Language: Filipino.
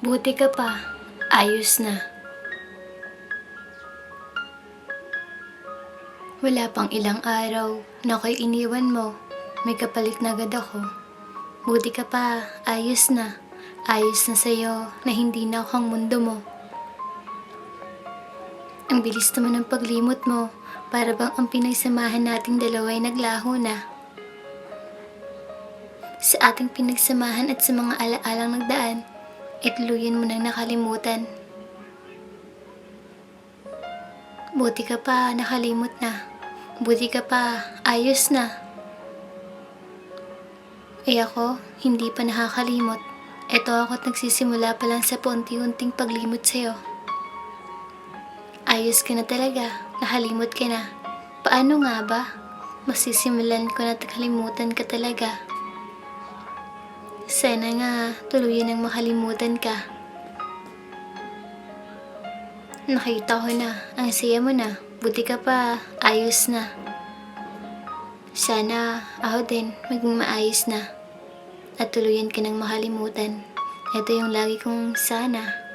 Buti ka pa. Ayos na. Wala pang ilang araw na ako'y iniwan mo. May kapalit na agad ako. Buti ka pa. Ayos na. Ayos na sa'yo na hindi na ako ang mundo mo. Ang bilis naman ng paglimot mo. Para bang ang pinagsamahan nating dalawa ay naglaho na. Sa ating pinagsamahan at sa mga alaalang nagdaan, ituluyan mo nang nakalimutan. Buti ka pa, nakalimot na. Buti ka pa, ayos na. Eh ako, hindi pa nakakalimot. Eto ako't nagsisimula pa lang sa paunti-unting paglimot sa'yo. Ayos ka na talaga, nakalimot ka na. Paano nga ba? Masisimulan ko na kalimutan ka talaga. Sana nga, tuluyan ang makalimutan ka. Nakita ko na, ang saya mo na. Buti ka pa, ayos na. Sana ako din maging maayos na. At tuluyan ka ng makalimutan. Ito yung lagi kong sana